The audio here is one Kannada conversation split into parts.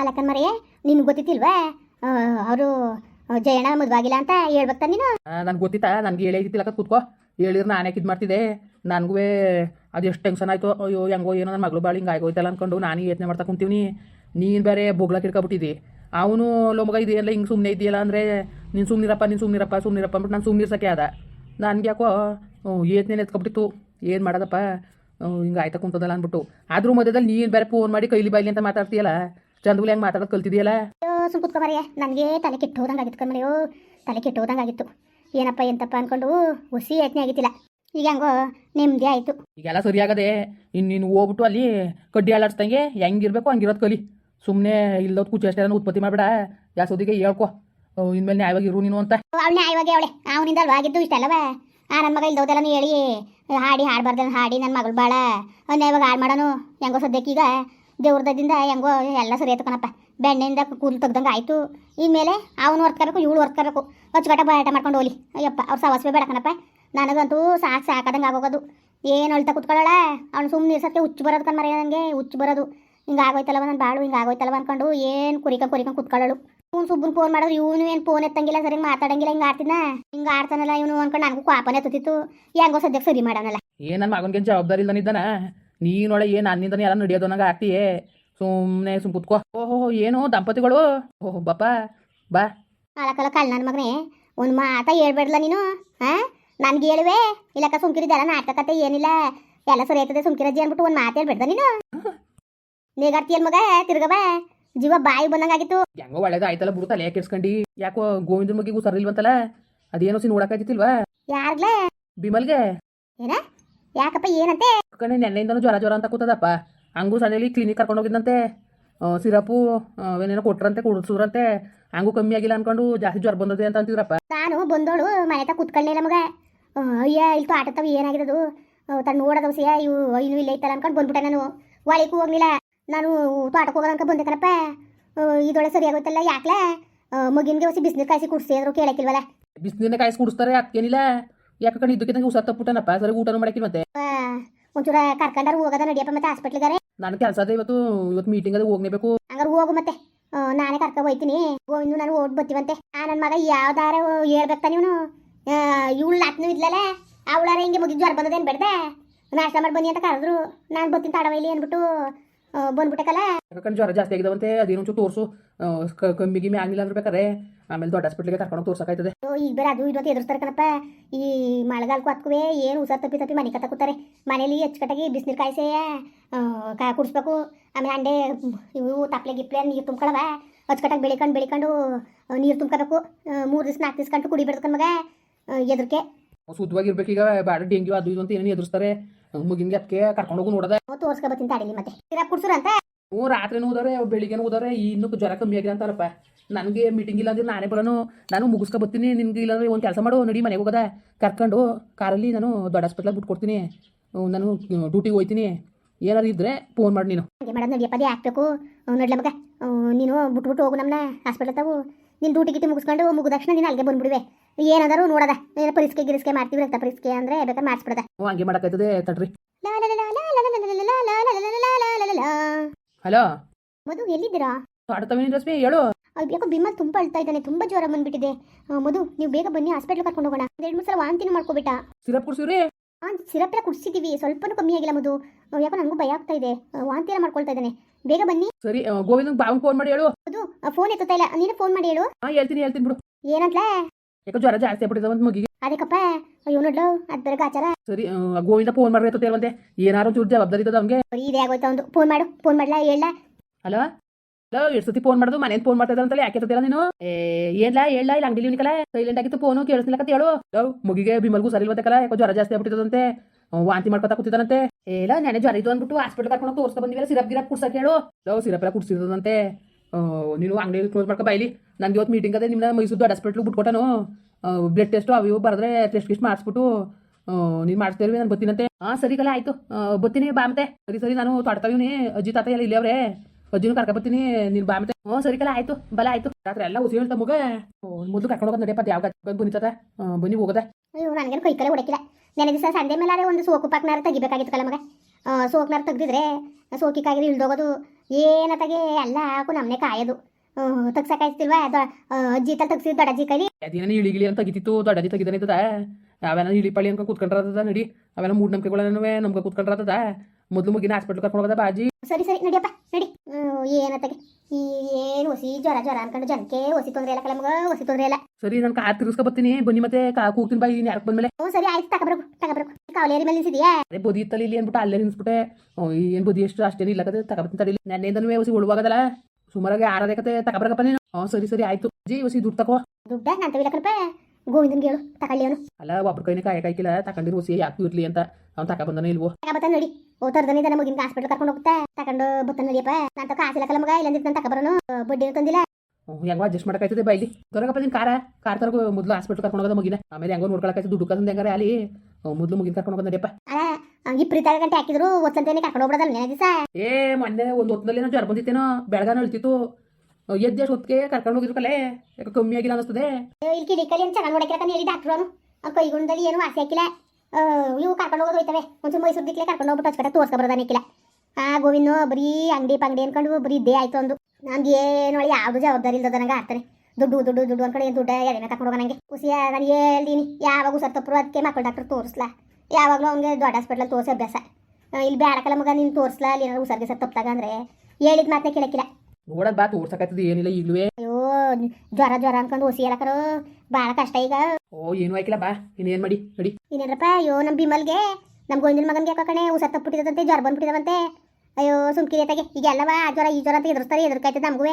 ಅಲ್ಲಕ್ಕನ್ ಮರೆಯೇ ನಿನ್ ಗೊತ್ತಿತ್ತಿಲ್ವಾ? ಅವರು ಜಯಣ್ಣ ಮದುವಾಗಿಲ್ಲ ಅಂತ ಹೇಳ್ಬೇಕ ನೀನು? ನನ್ಗೆ ಗೊತ್ತಿತ್ತಾ? ನನಗೆ ಹೇಳಿ ಕೂತ್ಕೋ. ಹೇಳಿದ್ರೆ ನಾನು ಯಾಕೆ ಇದು ಮಾಡ್ತಿದ್ದೆ ನನಗೂ ಎಷ್ಟು ಟೆನ್ಷನ್ ಆಯಿತು, ಅಯ್ಯೋ, ಹೆಂಗೋ ಏನೋ ನನ್ನ ಮಗಳು ಬಾಳಿ ಹಿಂಗೆ ಆಗೋಯ್ತಲ್ಲ ಅಂದ್ಕೊಂಡು ನಾನು ಯೋಚನೆ ಮಾಡ್ತಾ ಕುಂತೀವಿ ನೀನು ಬೇರೆ ಬೊಗ್ಲ ಇಟ್ಕೊಬಿಟ್ಟಿದ್ದಿ ಅವನು ಲೋಮಗ ಇದೆಯಲ್ಲ ಹಿಂಗೆ ಸುಮ್ಮನೆ ಇದೆಯಲ್ಲ ಅಂದರೆ, ನೀನು ಸುಮ್ಮನಿರಪ್ಪ ನೀನು ಸುಮ್ಮನಿರಪ್ಪ ಸುಮ್ಮನಿರಪ್ಪ ಅಂದ್ಬಿಟ್ಟು ನಾನು ಸುಮ್ಮನಿರ್ಸಕ್ಕೆ ಅದ ನನಗೆ ಯಾಕೋ ಯೋಚನೆ ಎತ್ಕೊಬಿಟ್ಟಿತ್ತು. ಏನು ಮಾಡೋದಪ್ಪ? ಹಿಂಗೆ ಆಯ್ತಾ ಕುಂತದಲ್ಲ ಅಂದ್ಬಿಟ್ಟು. ಆದ್ರೂ ಮಧ್ಯದಲ್ಲಿ ನೀನು ಬೇರೆ ಫೋನ್ ಮಾಡಿ ಕೈಲಿ ಬಾಯ್ಲಿ ಅಂತ ಮಾತಾಡ್ತೀಯಲ್ಲ? ಚಂದ್ಗುಲಿ ಹೆಂಗ್ ಮಾತಾಡೋದು ಕಲ್ತಿದೆಯಲ್ಲ? ಸುಮ್ ಕುತ್ಕೊ ನನ್ಗೆ ತಲೆ ಕೆಟ್ಟು ಹೋದಂಗ ಆಗಿತ್ತು ಕಣ್ಮರೆಯೋ ತಲೆ ಕೆಟ್ಟು ಹೋದಂಗ ಆಗಿತ್ತು. ಏನಪ್ಪ ಎಂತಪ್ಪ ಅನ್ಕೊಂಡು ಹುಸಿ ಯತ್ನೆ ಆಗಿತ್ತಿಲ್ಲ. ಈಗ ಹಂಗೋ ನೆಮ್ಮದಿ ಆಯ್ತು. ಈಗೆಲ್ಲ ಸರಿಯಾಗದೆ ಇನ್ನು ನೀನು ಹೋಗ್ಬಿಟ್ಟು ಅಲ್ಲಿ ಕಡ್ಡಿ ಅಲ್ಲಾಡ್ಸ್ದಂಗೆ ಹೆಂಗಿರ್ಬೇಕು ಹಂಗಿರೋದು ಕಲಿ. ಸುಮ್ಮನೆ ಇಲ್ಲದ ಕುಚಿ ಅಷ್ಟೇ ಉತ್ಪತ್ತಿ ಮಾಡಬೇಡ. ಯಾಸೋದಿಗೆ ಹೇಳ್ಕೊ. ಇನ್ಮೇಲೆ ನ್ಯಾಯವಾಗಿ ಇರು ನೀನು ಅಂತ. ಅವಳು ನ್ಯಾಯವಾಗಿ ಅವಳೆ. ಅವನಿಂದ ಅಲ್ವಾಗಿದ್ದು ಇಷ್ಟಲ್ಲವ ಆ ನನ್ನ ಮಗ ಇಲ್ದೋದೆಲ್ಲ ಹೇಳಿ. ಹಾಡಿ ಹಾಡ್ಬಾರ್ದು ಹಾಡಿ ನನ್ನ ಮಗಳು ಬಾಳ. ಅವ್ನ ಇವಾಗ ಹಾಳು ಮಾಡೋನು. ಹೆಂಗೋ ಸದ್ಯಕ್ಕೀಗ ದೇವ್ರದಿಂದ ಹೆಂಗೋ ಎಲ್ಲ ಸರಿ ಆಯ್ತು ಕಣಪ್ಪ. ಬೆಣ್ಣೆಯಿಂದ ಕೂದಲು ತೆಗ್ದಂಗೆ ಆಯಿತು. ಇನ್ಮೇಲೆ ಅವನು ಹೊರ್ತ್ಕೋಬೇಕು ಇವಳು ಹೊರ್ತ್ಕೋಬೇಕು ಅಚ್ಚುಕಟ್ಟ ಬಾಟ ಮಾಡ್ಕೊಂಡು ಹೋಗ್ಲಿ. ಅಯ್ಯಪ್ಪ, ಅವ್ರು ಸವಾಸವೇ ಬೇಡ ಕಣಪ್ಪ. ನನಗಂತೂ ಸಾಕು ಸಾಕಾದಂಗೆ ಆಗೋಗೋದು. ಏನು ಅಳ್ತಾ ಕುತ್ಕೊಳ್ಳೋಳ? ಅವ್ನು ಸುಮ್ಮನೆ ಇರ್ಸಕ್ಕೆ ಹುಚ್ಚು ಬರೋದು ಕಣ್ ನನಗೆ ಹುಚ್ಚು ಬರೋದು. ಹಿಂಗೆ ಆಗೋಯ್ತಲ್ಲವ ನನ್ನ ಬಾಳು, ಹಿಂಗೆ ಆಗೋಯ್ತಲ್ಲವ ಅಂದ್ಕೊಂಡು ಏನು ಕುರಿಕ ಕುರಿಕ ಕುತ್ಕೊಳ್ಳೋಳು. ಇವ್ನು ಸುಬ್ಬನ್ ಫೋನ್ ಮಾಡಿದ್ರು ಇವನು ಏನು ಫೋನ್ ಎತ್ತಂಗಿಲ್ಲ ಸರಿ ಮಾತಾಡಂಗಿಲ್ಲ, ಹಿಂಗೆ ಆಡ್ತಿದ್ನ? ಹಿಂಗೆ ಆಡ್ತಾನಲ್ಲ ಇವನು ಅನ್ಕೊಂಡು ನನಗೂ ಕಾಪನೇ ತುತ್ತಿತ್ತು ಹೆಂಗೋ ಸದ್ಯಕ್ಕೆ ಸರಿ ಮಾಡೋಣಲ್ಲ ನನ್ನ ಮಗನಿಗೆ ಜವಾಬ್ದಾರಿ ಇಲ್ಲನಿದ್ದಾನ ನೀನೊಳೆ ಏನು ನನ್ನಿಂದನೇ ಎಲ್ಲ ನಡಿಯೋದು ನಂಗೆ ಆಗ್ತೀಯೇ ಸುಮ್ಮನೆ ಸುಮ್ ಕುತ್ಕೋ. ಓಹೋ ಏನು ದಂಪತಿಗಳು? ಓಹೋ ಬಾಪ ಬಾ. ಅಲಕಲ್ಲ ನನ್ ನನ್ನ ಮಗನೇ ಒಂದು ಮಾತ ಹೇಳ್ಬೇಡ್ಲ ನೀನು ಹಾಂ? ನನ್ಗೆ ಹೇಳುವೆ? ಇಲ್ಲಕ್ಕ ನಾಟಕ ನಾಟಕತೆ ಏನಿಲ್ಲ. ಎಲ್ಲ ಸರಿ ಆಯ್ತದೆ ಸುಮ್ಕಿರಜ್ಜಿ ಅಂದ್ಬಿಟ್ಟು ಒಂದು ಮಾತು ಹೇಳ್ಬೇಡ್ದ ನೀನು. ನೇಗಾಡ್ತೀಯಲ್ ಮಗ ತಿರ್ಗವ? ಜೀವ ಬಾಯಿ ಬಂದಂಗಾಗಿತ್ತು. ಹೆಂಗೋ ಒಳ್ಳೇದು ಆಯ್ತಲ್ಲ ಬಿಡು ತಲೆ ಕೆಡ್ಸ್ಕೊಂಡು. ಯಾಕೋ ಗೋವಿಂದನ ಮಗಿಗೂ ಸರಿಲ್ವಂತಲ್ಲ ಅದೇನೋ ಸಿ ನೋಡಕ್ಕಾಯ್ತಿಲ್ವಾ ಯಾರ್ಗ್ಲೇ? ಬಿಮಲ್ಗೆ. ಏನ? ಯಾಕಪ್ಪ ಏನಂತೆ? ಕಣೆ ನೆನ್ನೆಯಿಂದನೂ ಜ್ವರ ಜ್ವರ ಅಂತ ಕೂತದಪ್ಪ. ಹಂಗೂ ಸಣ್ಣಲ್ಲಿ ಕ್ಲಿನಿಕ್ ಕರ್ಕೊಂಡು ಹೋಗಿದ್ದಂತೆ. ಸಿರಪು ಏನೇನೋ ಕೊಟ್ರಂತೆ ಕುಡಿಸಿದ್ರಂತೆ ಹಂಗೂ ಕಮ್ಮಿ ಆಗಿಲ್ಲ ಅನ್ಕೊಂಡು ಜಾಸ್ತಿ ಜ್ವರ ಬಂದದೆ ಅಂತ ಅಂತಿದ್ರಪ್ಪ. ನಾನು ಬಂದೋಳು ಮನೆ ತ ಕುತ್ಕೊಳ್ಳಿಲ್ಲ ಮಗ ಅಯ್ಯ ಇಲ್ಲಿ ಆಟತ್ತವ ಏನಾಗಿರೋದು ತನ್ನ ನೋಡೋದು ಸಿಯ ಇವು ಇನ್ನೂ ಇಲ್ಲ ಐತಲ್ಲ ಅನ್ಕೊಂಡು ಬಂದ್ಬಿಟ್ಟೆ ನಾನು. ಒಳಗೂ ಹೋಗ್ಲಿಲ್ಲ. ನಾನು ತೋಟಕ್ಕೆ ಹೋಗೋದು ಅನ್ಕೊಂಡು ಬಂದೆ ಕಣಪ್ಪ. ಇದೊಳೆ ಸರಿ ಆಗೋಯ್ತಲ್ಲ ಯಾಕ್ಲೆ? ಮಗಿನ್ಗೆ ಹೊಸ ಬಿಸಿನೀರು ಕಾಯಿಸಿ ಕುಡಿಸಿದ್ರು ಕೇಳಕ್ಕಿಲ್ವಲ್ಲ? ಬಿಸಿನೀರನ್ನ ಕಾಯಿಸಿ ಕುಡಿಸ್ತಾರೆ ಅದಕ್ಕೇನಿಲ್ಲ ಯಾಕೆ ಇದಕ್ಕೆ ನಂಗೆ ಉಸಾತ ತಪ್ಪುಟ್ಟನಪ್ಪ ಸರಿ ಊಟನೂ ಮಾಡಕ್ಕೆ ಮತ್ತೆ ಒಂಚೂರ ಕರ್ಕೊಂಡಾರು ಹೋಗದ ನಡಿಯಪ್ಪ ಮತ್ತೆ ಹಾಸ್ಪಿಟ್ಲಿಗಾರೆ ನನ್ನ ಕೆಲಸ ಅದ ಇವತ್ತು ಇವತ್ತು ಮೀಟಿಂಗ್ ಅದ ಹೋಗ್ನೇಬೇಕು ಹಂಗಾರೆ ಹೋಗು ಮತ್ತೆ. ನಾನೇ ಕರ್ಕ ಹೋಯ್ತೀನಿ. ಗೋವಿಂದು ನಾನು ಓಡ್ ಬರ್ತೀವಂತೆ. ಆ ನನ್ನ ಮಗ ಯಾವ್ದಾರ ಹೇಳ್ಬೇಕಾ ನೀನು ಇವಳು ಲಾಟ್ನೂ ಇದ್ಲಲ್ಲ ಅವಳಾರ ಹಿಂಗೆ ಮುಗಿ ಜ್ವರ ಬಂದದೇನು ಬೇಡ್ದೆ? ನಾಷ್ಟ ಮಾಡಿ ಬನ್ನಿ ಅಂತ ಕರೆದ್ರು. ನಾನು ಬರ್ತೀನಿ ತಡವೈಲಿ ಅಂದ್ಬಿಟ್ಟು ಬಂದ್ಬಿಟ್ಟಕಲ್ಲ ಯಾಕಂದ್ರೆ ಜ್ವರ ಜಾಸ್ತಿ ಆಗಿದವಂತೆ? ಅದೇನೋ ತೋರಿಸು. ಕಮ್ಮಿ ಗಿಮ್ಮಿ ಆಗಿಲ್ಲ ಅಂದ್ರೆ ಬೇಕಾರೆ ಆಮೇಲೆ ದೊಡ್ಡ ಹಾಸ್ಪಿಟ್ಲಿಗೆ ಕರ್ಕೊಂಡು ತೋರ್ಸಕಾಯ್ತದೆ ಈಗ ಬೇರೆ ಅದು ಇದು ಅಂತ ಎದುರಿಸ್ತಾರೆ ಕಣಪ್ಪ. ಈ ಮಳೆಗಾಲಕ್ಕೂ ಹತ್ಕುವೆ ಏನು ಉಸಾರ್ ತಪ್ಪಿ ತಪ್ಪಿ ಮನೆ ಕತ್ತ ಕೂತಾರೆ. ಮನೇಲಿ ಅಚ್ಚುಕಟ್ಟಾಗಿ ಬಿಸಿನೀರು ಕಾಯಿಸೇ ಕಾ ಕುಡಿಸ್ಬೇಕು. ಆಮೇಲೆ ಅಂಡೆ ಇವು ತಪ್ಪಲೆ ಗಿಪ್ಲೆ ನೀರು ತುಂಬ್ಕೊಳವ. ಅಚ್ಚುಕಟ್ಟಾಗಿ ಬೆಳಿಕೊಂಡು ಬೆಳಿಕೊಂಡು ನೀರು ತುಂಬ್ಕೋಬೇಕು. ಮೂರು ದಿವಸ ನಾಲ್ಕು ದಿವಸ ಕಂಡು ಕುಡಿಬಿಡ್ದು ಕಣ್ಮಗ ಎದ್ರಕ್ಕೆ ಈಗ ಬಾಡ ಡೆಂಗ್ಯೂ ಅದು ಇದು ಅಂತ ಏನೇನು ಎದುರಿಸ್ತಾರೆ. ಮುಗಿನ್ಗೆ ಅದಕ್ಕೆ ಕರ್ಕೊಂಡು ಹೋಗಿ ನೋಡದೆ. ತೋರ್ಸ್ಕೊ ಬರ್ತೀನಿ ತಡೀಲಿ ಮತ್ತೆ. ಸಿರಪ್ ಕುಡ್ಸ್ರಂತ? ಹ್ಞೂ ರಾತ್ರಿನೂ ಹೋದರೆ ಬೆಳಿಗ್ಗೆನೂ ಹೋದರೆ ಇನ್ನೂ ಜ್ವರ ಕಮ್ಮಿ ಆಗಿದೆ ಅಂತಾರಪ್ಪ. ನನಗೆ ಮೀಟಿಂಗ್ ಇಲ್ಲ ಅಂದ್ರೆ ನಾನೇ ಬರೋನು. ನಾನು ಮುಗಿಸ್ಕೊ ಬರ್ತೀನಿ ನಿನಗೆ ಇಲ್ಲಾಂದ್ರೆ ಒಂದು ಕೆಲಸ ಮಾಡು ನಡಿ ಮನೆಗೆ ಹೋಗೋದ. ಕರ್ಕೊಂಡು ಕಾರಲ್ಲಿ ನಾನು ದೊಡ್ಡ ಹಾಸ್ಪಿಟ್ಲಾಗ ಬಿಟ್ಟು ಕೊಡ್ತೀನಿ ನಾನು ಡ್ಯೂಟಿಗೆ ಹೋಯ್ತೀನಿ. ಏನಾದ್ರು ಇದ್ರೆ ಫೋನ್ ಮಾಡಿ ನೀನು. ಮಾಡೋದು ನಡಿಯಪ್ಪ ಅದೇ ಹಾಕ್ಬೇಕು ನಡ್ಲ ಮಗ. ನೀನು ಬಿಟ್ಬಿಟ್ಟು ಹೋಗು ನಮ್ಮನ್ನ ಹಾಸ್ಪಿಟಲ್ ತಾವು ನೀನು ಡ್ಯೂಟಿ ಗಿಟ್ಟಿ ಮುಗಿಸ್ಕೊಂಡು ಮುಗಿದ ತಕ್ಷಣ ನೀನು ಅಲ್ಲಿಗೆ ಬಂದ್ಬಿಡುವೆ. ಏನಾದರೂ ನೋಡದ. ಏನೋ ಪರಿಸ್ಕೆ ಗಿರಿಸ್ಕೆ ಮಾಡ್ತೀವಿ ರಕ್ತ ಪರಿಸ್ಕೆ ಅಂದರೆ ಬೇಕಾದ್ರೆ ಮಾಡಿಸ್ಬಿಡದ. ಹಂಗೆ ಮಾಡೋಕ್ಕಾಯ್ತದೆ ತಡ್ರಿ. ಹಲೋ? ಮಧು ಎಲ್ಲಿದ್ದೀರಾ? ಆಡ್ತವೇನು ರಶ್ಮಿ ಹೇಳು. ಯಾಕೋ ಬಿಮ್ಮ ತುಂಬಾ ಅಳ್ತಾ ಇದ್ದಾನೆ ತುಂಬಾ ಜ್ವರ ಬಂದ್ಬಿಟ್ಟಿದೆ. ಆ, ಮಧು ನೀವು ಬೇಗ ಬನ್ನಿ ಹಾಸ್ಪಿಟ್ಲ್ ಕರ್ಕೊಂಡು ಹೋಗೋಣ. ಎರಡ್ ಎರಡು ಮೂರು ಸಲ ವಾಂತಿನ ಮಾಡ್ಕೊಬಿಟ್ಟ. ಸಿರಪ್ ಕುಡ್ಸಿವ್ರಿ ಆ ಸಿರಪ್ ಎಲ್ಲ ಕುಡ್ಸಿದೀವಿ ಸ್ವಲ್ಪನೂ ಕಮ್ಮಿ ಆಗಿಲ್ಲ ಮಧು. ಆ, ಯಾಕೋ ನನಗೂ ಭಯ ಆಗ್ತಾ ಇದೆ. ಆ, ವಾಂತಿ ಎಲ್ಲ ಮಾಡ್ಕೊಳ್ತಾ ಇದ್ದಾನೆ. ಬೇಗ ಬನ್ನಿ. ಸರಿ ಗೋವಿಂದ ಬಾವಂಗೆ ಫೋನ್ ಮಾಡಿ ಹೇಳು. ಮಧು ಫೋನ್ ಎತ್ತುತ್ತಾ ಇಲ್ಲ? ನೀನು ಫೋನ್ ಮಾಡಿ ಹೇಳು. ಹಾ ಹೇಳ್ತೀನಿ ಹೇಳ್ತೀನಿ ಬಿಡು. ಏನಂತ್ಲೇ? ಯಾಕೆ ಜ್ವರ ಜಾಸ್ತಿ ಆಗ್ಬಿಟ್ಟಿದೆ ಒಂದು ಮುಗಿಗೆ. ಅದಕ್ಕಪ್ಪ ಅಯ್ಯೋ ನೋಡ್ಲು ಅದ್ ಬೇರೆ ಆಚಾರ. ಸರಿ ಆ, ಗೋವಿಂದ ಫೋನ್ ಮಾಡ್ಬೇಕು ಹೇಳುವಂತೆ. ಏನಾರು ಒಂಚೂರು ಜವಾಬ್ದಾರಿ ಇದ್ದದ ಅವ್ನಿಗೆ? ಇದೇ ಆಗೋಯ್ತಾ ಒಂದು ಫೋನ್ ಮಾಡು ಫೋನ್ ಮಾಡ್ಲಾ ಹೇಳ ಹಲೋ ಹಲೋ ಎಷ್ಟು ಸತಿ ಫೋನ್ ಮಾಡೋದು? ಮನೇಲಿ ಫೋನ್ ಮಾಡ್ತಾ ಇದ್ದಾರಂತಲ್ಲ ಯಾಕೆ ಎತ್ತುತ್ತಿಲ್ಲ ನೀನು? ಏ ಏನ್ಲ ಹೇಳ ಇಲ್ಲ ಅಂಗಡಿ ನಿಕಲ ಸೈಲೆಂಟ್ ಆಗಿತ್ತು ಫೋನು ಕೇಳಿಸ್ಲಿಲ್ಲ ಹೇಳು. ಲವ್ ಮುಗಿಗೆ ಬಿಮಲ್ಗೂ ಸರಿ ಇಲ್ವಂತಕಲ್ಲ ಯಾಕೋ ಜ್ವರ ಜಾಸ್ತಿ ಆಗ್ಬಿಟ್ಟಿದಂತೆ ವಾಂತಿ ಮಾಡ್ಕೊತಾ ಕೂತಿದ್ದಾನಂತೆ ಏಲ ನೆನೆ ಜ್ವರ ಇದು ಅಂದ್ಬಿಟ್ಟು ಹಾಸ್ಪಿಟಲ್ ಕರ್ಕೊಂಡು ತೋರಿಸ್ತಾ ಬಂದಿವಲ್ಲ ಸಿರಪ್ ಗಿರಪ್ ಕುಡ್ಸಕ್ಕೆ ಹೇಳು. ಲವ್ ಸಿರಪ್ ಎಲ್ಲ ಕುಡ್ಸಿದಂತೆ ನೀನು ಅಂಗಡಿ ಕ್ಲೋಸ್ ಮಾಡ್ಕೊ ಬೈಲಿ ನನಗೆ ಇವತ್ತು ಮೀಟಿಂಗ್ ಅದೇ ನಿಮ್ಮನ್ನ ಮೈಸೂರು ದೊಡ್ಡ ಹಾಸ್ಪಿಟ್ಲಿಗೆ ಬಿಟ್ಕೊಟ್ಟನು. ಬ್ಲಡ್ ಟೆಸ್ಟು ಅವು ಇವು ಬರೆದ್ರೆ ಟೆಸ್ಟ್ ಗಿಸ್ಟ್ ಮಾಡಿಸ್ಬಿಟ್ಟು ನೀನು ಮಾಡಿಸ್ತೇವೆ ನಾನು ಬರ್ತೀನಂತೆ ಹಾಂ, ಸರಿ ಕಲ, ಆಯಿತು. ಬರ್ತೀನಿ, ಬಾ ಮತ್ತೆ. ಸರಿ ಸರಿ, ನಾನು ತೊಡ್ತಾವಿನಿ ಅಜ್ಜಿ, ತಾತ ಎಲ್ಲ ಇಲ್ಲೇ ಅವರೇ. ಅಜ್ಜಿನೂ ಕರ್ಕೊ ಬರ್ತೀನಿ, ನೀನು ಬಾ ಮತ್ತೆ. ಹ್ಞೂ ಸರಿ ಕಲ, ಆಯಿತು. ಬಲ, ಆಯಿತು. ರಾತ್ರಿ ಎಲ್ಲ ಉಸಿ ಹೇಳ್ತಾ ಮಗ. ಮೊದಲು ಕರ್ಕೊಂಡು ಹೋಗೋದು ನಡೆಯಪ್ಪ ಯಾವ ಬನ್ನಿ ತಾತ ಬನ್ನಿ, ಹೋಗೋದೆ. ನನಗೇನು ಕೈ ಕಲೆ ಹೊಡಕಿಲ್ಲ. ನೆನೆ ದಿವಸ ಸಂಡೆ ಮೇಲೆ ಒಂದು ಸೋಕು ಪಾಕ್ನಾರ ತೆಗಿಬೇಕಾಗಿತ್ತು ಕಲ ಮಗ. ಸೋಕ್ನಾರ ತೆಗ್ದಿದ್ರೆ ಸೋಕಿಕಾಗಿದ್ರೆ ಇಳ್ದೋಗೋದು ಏನತ್ತಾಗೆ ಎಲ್ಲ ಹಾಕು ನಮ್ಮನೆ ಕಾಯೋದು ತೆಗ್ಸಕ್ಕಾಯ್ತಿಲ್ವಾ ಅಜ್ಜಿ ತಲೆ ತೆಗ್ಸಿದ್ ದೊಡ್ಡ ಅಜ್ಜಿ ಕೈಲಿ ಇಳಿಗಿಳಿ ಅಂತ ತೆಗಿತಿತ್ತು, ದೊಡ್ಡಜ್ಜಿ ತೆಗಿದಾನಿದ್ದದ ಅವೇನ ಇಳಿ ಪಳಿ ಅನ್ಕೊಂಡು ಕುತ್ಕೊಂಡ್ರದ ನಡಿ. ಅವೆಲ್ಲ ಮೂಢನಂಬಿಕೆಗಳನ್ನೂ ನಮ್ಗೆ ಕುತ್ಕೊಂಡ್ರದ ಮೊದಲು ಮುಗಿನ ಹಾಸ್ಪಿಟ್ಲ್ ಕರ್ಕೊಂಡು ಹೋಗೋದ ಬಾಜಿ. ಸರಿ ಸರಿ ನಡಿಯಪ್ಪ ನಡಿ. ಏನತ್ತಾಗೆ? ಈ ಏನು ಹೊಸಿ ಜ್ವರ ಜ್ವರ ಅನ್ಕೊಂಡು ಜನಕ್ಕೆ ಹೊಸಿ ತೊಂದ್ರೆ ಇಲ್ಲ ಕಲಮ್ಗ ಹೊಸಿ ತೊಂದ್ರೆ ಇಲ್ಲ. ಸರಿ ನಾನು ಕಾರ್ ತಿರ್ಸ್ಕೊ ಬರ್ತೀನಿ. ಬನ್ನಿ ಮತ್ತೆ ಕಾ ಕೂಗ್ತೀನಿ ಬಾ ಇನ್ನು ಯಾಕೆ ಬಂದ್ಮೇಲೆ. ಹ್ಞೂ ಸರಿ ಆಯ್ತು ತಗೊಬರ್ಬೇಕು ತಗೊಬರ್ಬೇಕು ಕಾವಲೇರಿ ಮೇಲೆ ನಿಲ್ಸಿದ್ಯಾ? ಅದೇ ಬುದಿ ಇತ್ತಲ್ಲ ಇಲ್ಲಿ ಅಂದ್ಬಿಟ್ಟು ಅಲ್ಲೇ ನಿಲ್ಸ್ಬಿಟ್ಟೆ. ಏನು ಬುದಿ ಎಷ್ಟು ಅಷ್ಟೇನು ಇಲ್ಲ ಕತೆ ತಗೊಬರ್ತೀನಿ ತಡೀಲಿ ನೆನ್ನೆಯಿಂದನೂ ಹೊಸಿ ಉಳುವಾಗದಲ್ಲ. ಸುಮಾರಾಗಿ ಆರದೇ ಕತೆ ತಗೊಬರಕಪ್ಪ ನೀನು. ಹ್ಞೂ ಸರಿ ಸರಿ ಆಯ್ತು. ಜಿ ಹೊಸಿ ದುಡ್ಡು ತಗೋ ದುಡ್ಡ? ನಾನು ತಗೊಳಕಲ್ಪ ಗೋವಿಂದನ್ಗೆ ಹೇಳು ತಕಳ್ಳಿ ಅವನು. ಅಲ್ಲ ಒಬ್ರ ಕೈನೇ ಕಾಯಕಾಯ್ಕಿಲ್ಲ ತಕೊಂಡಿರು ಹುಸಿ ಯಾಕೆ ಇರ್ಲಿ ಅಂತ. ಅವ್ನು ತಕ ಬಂದನ ಇಲ್ವೋ? ತಗೊಬತ್ತ ನೋಡಿ. ಓ ತರ್ದನಿದ ನಮಗಿನ ಹಾಸ್ಪಿಟಲ್ ಕರ್ಕೊಂಡು ಹೋಗ್ತಾ. ತಕೊಂಡು ಬತ್ತ ನಡಿಯಪ್ಪ. ನಾನು ತಕ ಕಾಸಿಲ್ಲ ಕಲಮಗ ಇಲ್ಲಂದಿದ್ದು ನಾನು ತಗೊಬರೋನು ಬಡ್ಡಿ ತಂದಿಲ್ಲ. ಹೆಂಗೋ ಅಡ್ಜಸ್ಟ್ ಮಾಡಕ್ಕಾಯ್ತದೆ ಬೈಲಿ ತೊರಗಪ್ಪ ನಿನ್ ಕಾರ. ಕಾರ್ ತರಗು ಮೊದಲು ಹಾಸ್ಪಿಟಲ್ ಕರ್ಕೊಂಡು ಹೋಗೋದ ಮುಗಿನ. ಆಮೇಲೆ ಹೆಂಗೋ ನೋಡ್ಕೊಳಕಾಯ್ತು ದುಡ್ಡು ಕಸಂದ ಹೆಂಗಾರೆ ಅಲ್ಲಿ. ಮೊದಲು ಮುಗಿನ ಕರ್ಕೊಂಡು ಹೋಗೋದ ನಡಿಯಪ್ಪ. ಅಲ್ಲ ಇಪ್ಪತ್ತು ಗಂಟೆ ಹಾಕಿದ್ರು ಒತ್ತಂತೇನೆ ಕರ್ಕೊಂಡು ಹೋಗ್ಬಿಡೋದಲ್ಲ ದಿವಸ. ಏ ಮೊನ್ನೆ ಒಂದು ಹೊತ್ತಿನಲ್ಲಿ ನಾನು ಜ್ವರ ಬಂದಿತ್ತೇನೋ ಬೆಳಗಾನ ಅಳ್ತಿತ್ತು ಎದ್ದೆ ಹೊತ್ತಿಗೆ ಕರ್ಕೊಂಡು ಹೋಗಿದ್ರು ಕಲೆ? ಯಾಕೆ ಕಮ್ಮಿ ಆಗಿಲ್ಲ ಅನಿಸ್ತದೆ ಇಲ್ಲಿ ಕಿಡಿಕಲಿ ಅಂತ ಚೆನ್ನಾಗಿ ನೋಡಕ್ಕೆ ಹೇಳಿದ ಡಾಕ್ಟ್ರು ಅವನು? ಕೈಗುಂಡದಲ್ಲಿ ಏನು ವಾಸಿ ಹಾಕಿಲ್ಲ. ಇವು ಕರ್ಕೊಂಡು ಹೋಗೋದು ಹೋಯ್ತವೆ. ಒಂಚೂರು ಮೈಸೂರು ದಿಕ್ಕಲೆ ಕರ್ಕೊಂಡು ಹೋಗ್ಬಿಟ್ಟು ಹಚ್ಕಡೆ ತೋರ್ಸ್ಕೊಬರೋದನ್ನಿಕ್ಕಿಲ್ಲ ಆ ಗೋವಿನ ಬರೀ ಅಂಗಡಿ ಪಂಗಡಿ ಅನ್ಕೊಂಡು ಬರೀ ಇದೇ ಆಯ್ತು ಅಂದು. ನಮ್ಗೆ ಏನು ಹೇಳಿ ಯಾವುದು ಜವಾಬ್ದಾರಿ ಇಲ್ಲದ ನಂಗೆ ಆಗ್ತಾರೆ ದುಡ್ಡು ದುಡ್ಡು ದುಡ್ಡು ಅನ್ಕೊಂಡು ಏನು ದುಡ್ಡು ಎಡೆನ ಕರ್ಕೊಂಡು ಹೋಗೋ ನಂಗೆ. ಖುಷಿ ನಾನು ಹೇಳ್ದೀನಿ ಯಾವಾಗೂ ಹುಷಾರ್ ತಪ್ಪರು ಅದಕ್ಕೆ ಮಕ್ಕಳು ಡಾಕ್ಟರ್ ತೋರಿಸ್ಲಾ. ಯಾವಾಗಲೂ ಅವ್ನಿಗೆ ದೊಡ್ಡ ಹಾಸ್ಪಿಟ್ಲಲ್ಲಿ ತೋರಿಸಿ ಅಭ್ಯಾಸ. ಇಲ್ಲಿ ಬೇಡಕಲ್ಲ ಮಗ, ನೀನು ತೋರಿಸ್ಲಾ. ಅಲ್ಲಿ ಏನಾದ್ರು ಹುಷಾರಿಗೆ ಸರ್ ತಪ್ಪಾಗ ಅಂದರೆ ಹೇಳಿದ ಮಾತೇ ಕೇಳಕ್ಕಿಲ್ಲ. ನೋಡೋದ್ ಬಾ ಏನಿಲ್ಲ ಈಗಲೂ ಅಯ್ಯೋ ಜ್ವರ ಜ್ವರ ಅನ್ಕೊಂಡು ಓಸಿ ಹೇಳಕರು ಬಾಳ ಕಷ್ಟ ಈಗ. ಓ ಏನು ಆಯ್ಕಿಲ್ಲ ಬಾ ಇನ್ನೇನ್ ಮಾಡಿ ನೋಡಿ. ಇನ್ನೇನಪ್ಪ ಅಯ್ಯೋ ನಮ್ಮ ಬಿಮಲ್ಗೆ ನಮ್ಮ ಗೋವಿಂದನ ಮಗನ್ಗೆ ಕಣೆ ಉಸ ತಪ್ಪಿಟ್ಟಿದಂತೆ ಜ್ವರ ಬಂದ್ಬಿಟ್ಟಿದಂತೆ ಅಯ್ಯೋ ಸುಮ್ಕಿ ಜೊತೆಗೆ ಈಗ ಎಲ್ಲವ ಆ ಜ್ವರ ಈ ಜ್ವರ ಅಂತ ಎದುರಿಸ್ತಾರೆ ಎದುರ್ಕಾಯ್ತದ ನಮಗೂ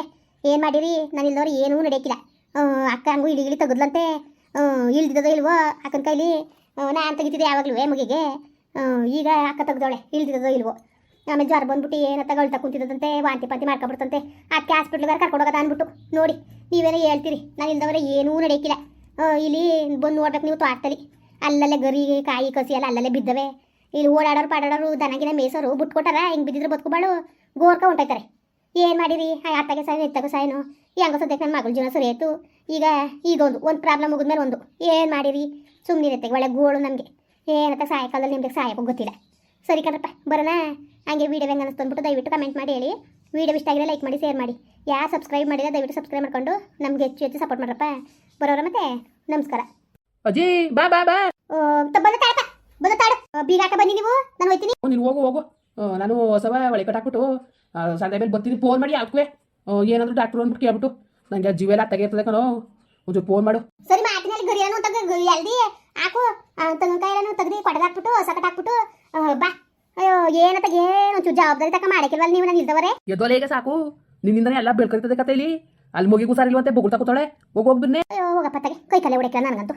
ಏನು ಮಾಡಿರಿ? ನಾನು ಇಲ್ದವ್ರು ಏನೂ ನಡೆಯಕ್ಕಿಲ್ಲ ಅಕ್ಕ ಹಂಗೂ ಇಳಿ ಇಳಿ ತೆಗೆದ್ಲಂತೆ. ಇಳ್ದಿದ್ದೋ ಇಲ್ವೋ ಅಕ್ಕನ ಕೈಲಿ. ನಾನು ತೆಗಿತಿದ್ದೆ ಯಾವಾಗಲೂ ಮಗಿಗೆ. ಈಗ ಅಕ್ಕ ತೆಗ್ದೋಳೆ ಇಳ್ದಿದ್ದೋ ಇಲ್ವೋ. ಆಮೇಲೆ ಜ್ವರ ಬಂದ್ಬಿಟ್ಟು ಏನತ್ತ ಗಳ್ತಾ ಕುಂತಿದ್ದಂತೆ ವಾಂತಿ ಪಾಂತಿ ಮಾಡ್ಕೊಬಿಡ್ತಂತೆ. ಅದಕ್ಕೆ ಕರ್ಕೊಂಡು ಹೋಗೋದ ಅಂದ್ಬಿಟ್ಟು, ನೋಡಿ, ನೀವೇನೋ ಹೇಳ್ತೀರಿ, ನಾನು ಇಲ್ದವರೆ ಏನೂ ನಡೆಯಕ್ಕಿಲ್ಲ ಇಲ್ಲಿ ಬಂದು ನೋಡ್ಬೇಕು ನೀವು ತೋಟದಲ್ಲಿ. ಅಲ್ಲಲ್ಲೇ ಗರಿ, ಕಾಯಿ ಕಸಿ ಎಲ್ಲ ಅಲ್ಲಲ್ಲೇ ಬಿದ್ದವೆ. ಇಲ್ಲಿ ಓಡಾಡೋರು ಪಾಡಾಡೋರು, ದನಗಿನ ಮೇಸೋರು ಬಿಟ್ಕೊಟ್ಟಾರ, ಹಿಂಗೆ ಬಿದ್ದಿದ್ರೆ ಬದುಕುಬಾಳು, ಗೋರ್ಕ ಹೊಂಟೈತಾರೆ ಏನು ಮಾಡಿರಿ? ಅತ್ತಾಗೆ ಸಾಯನು ಎತ್ತಾಗ ಸಾಯನು ಹೆಂಗೋ ಸದ್ಯಕ್ಕೆ ನನ್ನ ಮಗಳ ಜೀವನ ಸರಿ ಆಯಿತು. ಈಗ ಇದೊಂದು ಒಂದು ಪ್ರಾಬ್ಲಮ್ ಮುಗಿದ್ಮೇಲೆ ಒಂದು. ಏನು ಮಾಡಿರಿ? ಇರತ್ತೆ ಒಳ್ಳೆ ಗೋಳು ನಮಗೆ. ಏನತ್ತ ಸಾಯಂಕಾಲದಲ್ಲಿ ನಿಮಗೆ ಸಾಯಕ್ಕೂ ಗೊತ್ತಿಲ್ಲ. ಸರಿ ಕಣಪ್ಪ ಬರೋಣ? ಹಂಗೆ ವೀಡಿಯೋ ಹೆಂಗೆ ಅನಿಸ್ತು ಅಂದ್ಬಿಟ್ಟು ದಯವಿಟ್ಟು ಕಮೆಂಟ್ ಮಾಡಿ ಹೇಳಿ. ವೀಡಿಯೋ ಇಷ್ಟ ಆಗಿದ್ರೆ ಲೈಕ್ ಮಾಡಿ ಶೇರ್ ಮಾಡಿ. ಯಾರು ಸಬ್ಸ್ಕ್ರೈಬ್ ಮಾಡಿದ್ರೆ ದಯವಿಟ್ಟು ಸಬ್ಸ್ಕ್ರೈಬ್ ಮಾಡ್ಕೊಂಡು ನಮ್ಗೆ ಹೆಚ್ಚು ಹೆಚ್ಚು ಸಪೋರ್ಟ್ ಮಾಡ್ರಪ್ಪ. ಬರೋರ ಮತ್ತೆ ನಮಸ್ಕಾರ. ಅಜೀ ಬಾ ಬಾ ಬಾ. ಆ, ತ- ಬಂದ ತಾಡು ಬೀಗ ಹಾಕ ಬನ್ನಿ ನೀವು ನಾನು ಹೋಯ್ತೀನಿ. ನೀನು ಹೋಗು ಹೋಗು. ನಾನು ಹೊಸವ ಒಳೆ ಕಟ್ಟಾಕ್ಬಿಟ್ಟು ಸಂಡೆ ಮೇಲೆ ಬರ್ತೀನಿ. ಫೋನ್ ಮಾಡಿ ಯಾಕೆ ಏನಾದರೂ ಡಾಕ್ಟರ್ ಅಂದ್ಬಿಟ್ಟು ಕೇಳ್ಬಿಟ್ಟು. ನನಗೆ ಜೀವೆಲ್ಲ ತೆಗೆಯುತ್ತದೆ ಕಣೋ. ಒಂಚೂರು ಫೋನ್ ಮಾಡು. ಸರಿ ಮಾತಿನಲ್ಲಿ ಗರಿಯನ್ನು ಹಾಕು. ಎಲ್ದಿ ಹಾಕು ಏನತ್ತ ಏನು ಒಂಚೂರು ಜವಾಬ್ದಾರಿ ತಕ ಮಾಡಕ್ಕಿಲ್ವಲ್ಲ ನೀವು ನಾನು ಇಲ್ದವರೇ? ಎದ್ದೋಲೆ ಈಗ ಸಾಕು. ನಿನ್ನಿಂದನೇ ಎಲ್ಲ ಬೆಳ್ಕರಿತದೆ ಕತೆ ಇಲ್ಲಿ ಅಲ್ಲಿ ಮುಗಿಗೂ ಸಾರಿಲ್ವಂತೆ ಬೊಗುಳ್ತಾ ಕೂತಾಳೆ. ಹೋಗಿ ಹೋಗ್ಬಿಡ್ನೆ ಅಯ್ಯೋ ಹೋಗಪ್ಪ ತಗೆ ಕೈ ಕಲೆ ಹೊಡಿಕಲ್ಲ ನನಗಂತೂ.